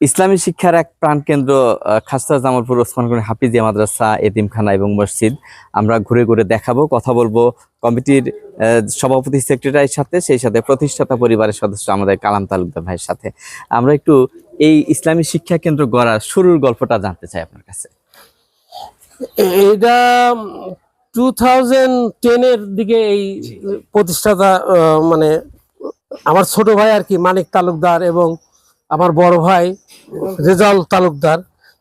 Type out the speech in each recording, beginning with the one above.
ইসলামী শিক্ষার এক প্রাণকেন্দ্র খাস্তা জামালপুর ওসমানগঞ্জ হাফিজিয়া মাদ্রাসা এতিমখানা এবং মসজিদ। আমরা ঘুরে ঘুরে দেখাবো কথা বলব কমিটির সভাপতি সেক্রেটারির সাথে সেই সাথে প্রতিষ্ঠাতা পরিবারের সদস্য আমাদের কালাম তালুকদার ভাইয়ের সাথে। আমরা একটু এই ইসলামী শিক্ষা কেন্দ্র গড়ার শুরুর গল্পটা জানতে চাই আপনার কাছে। এটা টু থাউজেন্ড টেনের দিকে এই প্রতিষ্ঠাতা মানে আমার ছোট ভাই আর কি মানিক তালুকদার এবং আমার বড় ভাই রেজাউল তালুকদার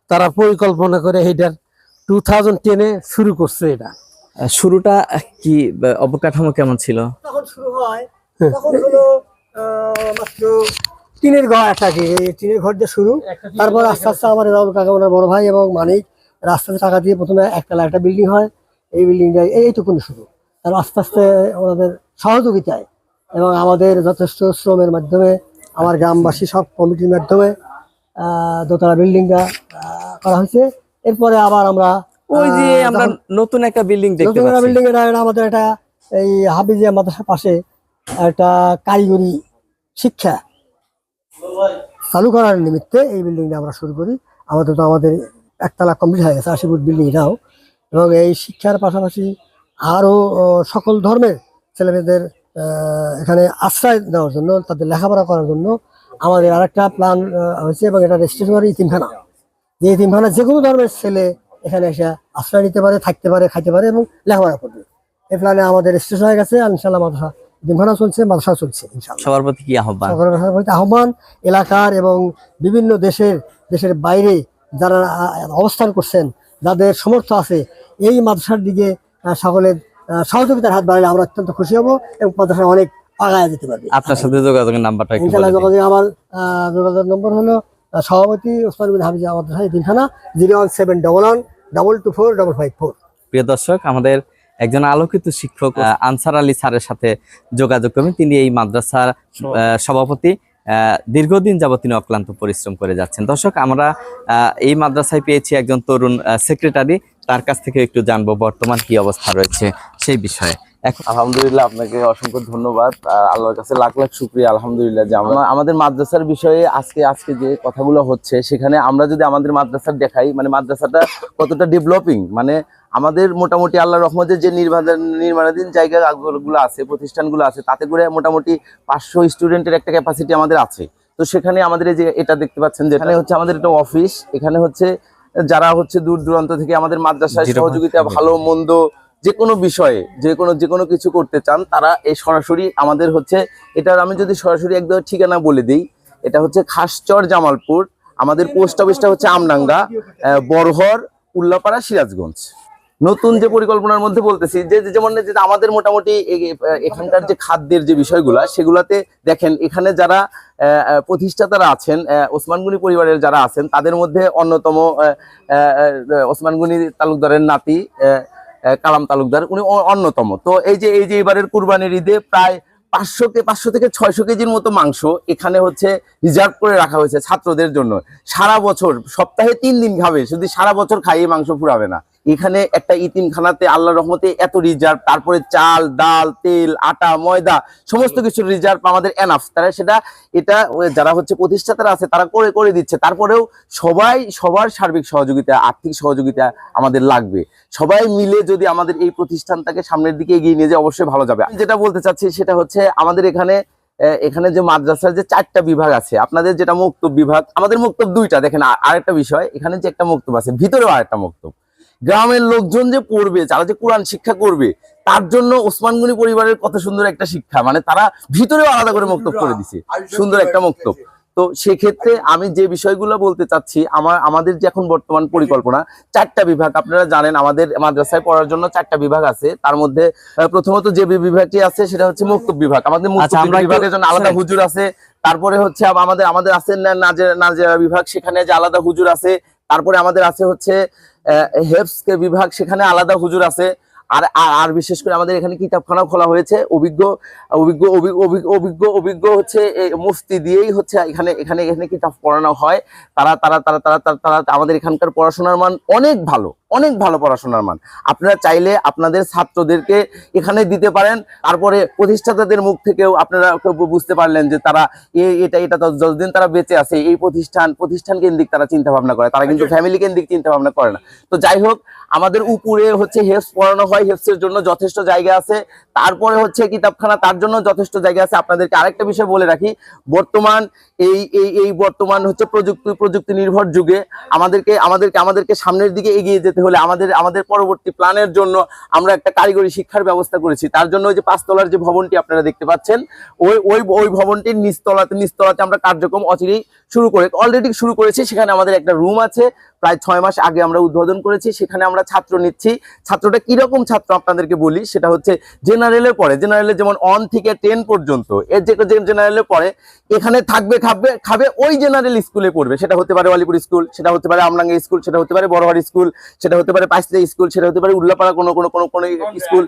তারা পরিকল্পনা করে এইটার টু থাউজেন্ড টেনে শুরু করছে এটা। শুরুটা কি অবকাঠামো কেমন ছিল? তখন শুরু হয় তখন হলো মাত্র টিনের ঘর একটা কি এই টিনের ঘর দিয়ে শুরু। তারপর আস্তে আস্তে আমার রাহুল কাকা ওনার বড় ভাই এবং মানিক রাস্তাতে টাকা দিয়ে প্রথমে একতলা একটা বিল্ডিং হয়। এই বিল্ডিংটা এইটুকুনি শুরু। তারপর আস্তে আস্তে ওনাদের সহযোগিতায় এবং আমাদের যথেষ্ট শ্রমের মাধ্যমে আমার গ্রামবাসী সব কমিটির মাধ্যমে দোতলা বিল্ডিংটা করা হয়েছে। এরপরে আবার আমরা ওই যে আমরা নতুন একটা বিল্ডিং দেখতে পাচ্ছি। বিল্ডিং এটা এটা আমাদের একটা এই হাফিজিয়া মাদ্রাসার পাশে একটা কারিগরি শিক্ষা চালু করার নিমিত্তে এই বিল্ডিংটা আমরা শুরু করি। আমাদের তো আমাদের একতলা কমপ্লিট হয়ে গেছে আশি ফুট বিল্ডিং এটাও এবং এই শিক্ষার পাশাপাশি আরও সকল ধর্মের ছেলেমেয়েদের এখানে আশ্রয় দেওয়ার জন্য তাদের লেখাপড়া করার জন্য আমাদের আরেকটা প্ল্যান হয়েছে এবং এটা রেজিস্ট্রেশনারি ইতিমখানা যে ইতিমখানা যে কোনো ধর্মের ছেলে এখানে এসে আশ্রয় নিতে পারে থাকতে পারে খাইতে পারে এবং লেখাপড়া করবে। এই প্ল্যানে আমাদের রেজিস্ট্রেশন হয়ে গেছে ইনশাল্লাহ মাদ্রাসা ইতিমখানা চলছে মাদ্রাসা চলছে সবার প্রতি কি আহ্বান? প্রতি আহ্বান এলাকার এবং বিভিন্ন দেশের দেশের বাইরে যারা অবস্থান করছেন যাদের সমর্থ আছে এই মাদ্রাসার দিকে সকলের সহযোগিতার হাত বাড়ালে আমরা অত্যন্ত খুশি হব এবং মাদ্রাসা অনেক আগায় যেতে পারবে। আপনার সাথে যোগাযোগের নাম্বারটা বলে যোগাযোগ আমার যোগাযোগ নম্বর হলো সভাপতি ওসমান বিন হাফিজ মাদ্রাসা দিনখানা zero one seven double one double two four double five four. প্রিয় দর্শক আমাদের একজন আলোকিত শিক্ষক আনসার আলী স্যারের সাথে যোগাযোগ করবেন। তিনি এই মাদ্রাসার সভাপতি। দীর্ঘদিন যাবত তিনি অক্লান্ত পরিশ্রম করে যাচ্ছেন। দর্শক, আমরা এই মাদ্রাসায় পেয়েছি একজন তরুণ সেক্রেটারি তার কাছ থেকে একটু জানব বর্তমান কি অবস্থা রয়েছে সেই বিষয়ে। আলহামদুলিল্লাহ আপনাকে অসংখ্য ধন্যবাদ। আর আল্লাহর কাছে লাখ লাখ শুক্রিয়া আলহামদুলিল্লাহ যে আমরা আমাদের মাদ্রাসার বিষয়ে আজকে আজকে যে কথাগুলো হচ্ছে সেখানে আমরা যদি আমাদের মাদ্রাসার দেখাই মানে মাদ্রাসাটা কতটা ডেভেলপিং মানে আমাদের মোটামুটি আল্লাহ রহমতের যে নির্মাণ নির্মাণাধীন জায়গাগুলো আছে প্রতিষ্ঠানগুলো আছে তাতে করে মোটামুটি পাঁচশো স্টুডেন্টের একটা ক্যাপাসিটি আমাদের আছে। তো সেখানে আমাদের এই যে এটা দেখতে পাচ্ছেন যেখানে হচ্ছে আমাদের একটা অফিস এখানে হচ্ছে যারা হচ্ছে দূর দূরান্ত থেকে আমাদের মাদ্রাসায় সহযোগিতা ভালো মন্দ যে কোনো বিষয়ে, যে কোনো যে কোনো কিছু করতে চান, তারা এই সরাসরি আমাদের হচ্ছে, এটার আমি যদি সরাসরি একদম ঠিকানা বলে দিই, এটা হচ্ছে খাসচর জামালপুর, আমাদের পোস্ট অফিসটা হচ্ছে আমডাঙ্গা বরহর উল্লাপাড়া, সিরাজগঞ্জ। নতুন যে পরিকল্পনার মধ্যে বলতেছি, যে যেমন আমাদের মোটামুটি এখানকার যে খাদ্যের যে বিষয়গুলা, সেগুলাতে দেখেন, এখানে যারা প্রতিষ্ঠাতারা আছেন ওসমানগুনি পরিবারের যারা আছেন, তাদের মধ্যে অন্যতম ওসমানগুনি তালুকদারের নাতি কালাম তালুকদার, উনি অন্যতম। তো এই যে এই যে এবারের কুরবানির ঈদে প্রায় পাঁচশো কে, পাঁচশো থেকে ছয়শো কেজির মতো মাংস এখানে হচ্ছে রিজার্ভ করে রাখা হয়েছে ছাত্রদের জন্য। সারা বছর, সপ্তাহে তিন দিন খাবে, শুধু সারা বছর খাইয়ে মাংস ফুরাবে না। এখানে একটা ইতিমখানাতে আল্লাহ রহমতে এত রিজার্ভ তারপরে চাল ডাল তেল আটা ময়দা সমস্ত কিছু রিজার্ভ আমাদের এনাফ তারা সেটা এটা যারা হচ্ছে প্রতিষ্ঠাতারা আছে তারা করে করে দিচ্ছে। তারপরেও সবাই সবার সার্বিক সহযোগিতা আর্থিক সহযোগিতা আমাদের লাগবে। সবাই মিলে যদি আমাদের এই প্রতিষ্ঠানটাকে সামনের দিকে এগিয়ে নিয়ে যায় অবশ্যই ভালো যাবে। আমি যেটা বলতে চাচ্ছি সেটা হচ্ছে আমাদের এখানে এখানে যে মাদ্রাসার যে চারটা বিভাগ আছে আপনাদের যেটা মুক্তব বিভাগ আমাদের মুক্তব দুইটা দেখেন আরেকটা বিষয় এখানে যে একটা মুক্তব আছে ভিতরেও আরেকটা মুক্তব। গ্রামের লোকজন যে পড়বে যারা যে কোরআন শিক্ষা করবে তার জন্য ওসমানগনি পরিবারের কত সুন্দর একটা শিক্ষা। মানে তারা ভিতরেও আলাদা করে মুক্তব করে দিছে। সুন্দর একটা মুক্তব। তো সেক্ষেত্রে আমি যে বিষয়গুলো বলতে চাচ্ছি আমার আমাদের যে এখন বর্তমান পরিকল্পনা চারটা বিভাগ আপনারা জানেন আমাদের মাদ্রাসায় পড়ার জন্য চারটা বিভাগ আছে। তার মধ্যে প্রথমত যে বিভাগটি আছে সেটা হচ্ছে মুক্তব বিভাগ। আমাদের আচ্ছা, বিভাগের জন্য আলাদা হুজুর আছে। তারপরে হচ্ছে আমাদের আমাদের আছে না- নাজে- নাজেরা বিভাগ সেখানে যে আলাদা হুজুর আছে তারপরে আমাদের আছে হচ্ছে হেফসকে বিভাগ, সেখানে আলাদা হুজুর আছে। আর, আর- বিশেষ করে আমাদের এখানে কিতাবখানা খোলা হয়েছে। অভিজ্ঞ অভিজ্ঞ, অভি- অভি- অভিজ্ঞ অভিজ্ঞ হচ্ছে মুফতি দিয়েই হচ্ছে এখানে এখানে এখানে কিতাব পড়ানো হয়। তারা তারা তারা তারা তারা আমাদের এখানকার পড়াশোনার মান অনেক ভালো। অনেক ভালো পড়াশোনার মান। আপনারা চাইলে আপনাদের ছাত্রদেরকে এখানে দিতে পারেন তারপরে প্রতিষ্ঠাতাদের মুখ থেকেও আপনারা বুঝতে পারলেন যে তারা এটা এটা তো যতদিন তারা বেঁচে আছে এই প্রতিষ্ঠান প্রতিষ্ঠান কেন্দ্রিক তারা চিন্তা ভাবনা করে তারা কিন্তু ফ্যামিলি কেন্দ্রিক চিন্তা ভাবনা করে না। তো যাই হোক আমাদের উপরে হচ্ছে হেফস পড়ানো হয় হেফসের জন্য যথেষ্ট জায়গা আছে। তারপরে হচ্ছে কিতাবখানা তার জন্য যথেষ্ট জায়গা আছে। আপনাদেরকে আরেকটা বিষয় বলে রাখি বর্তমান এই এই এই বর্তমান হচ্ছে প্রযুক্তি প্রযুক্তি নির্ভর যুগে আমাদেরকে আমাদেরকে আমাদেরকে সামনের দিকে এগিয়ে যেতে হলে আমাদের আমাদের পরবর্তী প্ল্যানের জন্য আমরা একটা কারিগরি শিক্ষার ব্যবস্থা করেছি। তার জন্য ওই যে পাঁচতলার যে ভবনটি আপনারা দেখতে পাচ্ছেন, ওই ওই ওই ভবনটির নিচতলাতে নিচতলাতে আমরা কার্যক্রম অচিরেই শুরু করে অলরেডি শুরু করেছি। সেখানে আমাদের একটা রুম আছে। প্রায় ছয় মাস আগে আমরা উদ্বোধন করেছি। সেখানে আমরা ছাত্র নিচ্ছি। ছাত্রটা কীরকম ছাত্র আপনাদেরকে বলি? সেটা হচ্ছে জেনারেলের পরে। জেনারেলে যেমন অন থেকে টেন পর্যন্ত, এর যে জেনারেলের পরে, এখানে থাকবে, খাবে খাবে ওই জেনারেল স্কুলে পড়বে। সেটা হতে পারে ওয়ালিপুর স্কুল সেটা হতে পারে আমলাঙ্গা স্কুল সেটা হতে পারে বড়হাট স্কুল সেটা হতে পারে পাইসলে স্কুল সেটা হতে পারে উল্লাপাড়া কোনো কোনো কোনো কোনো স্কুল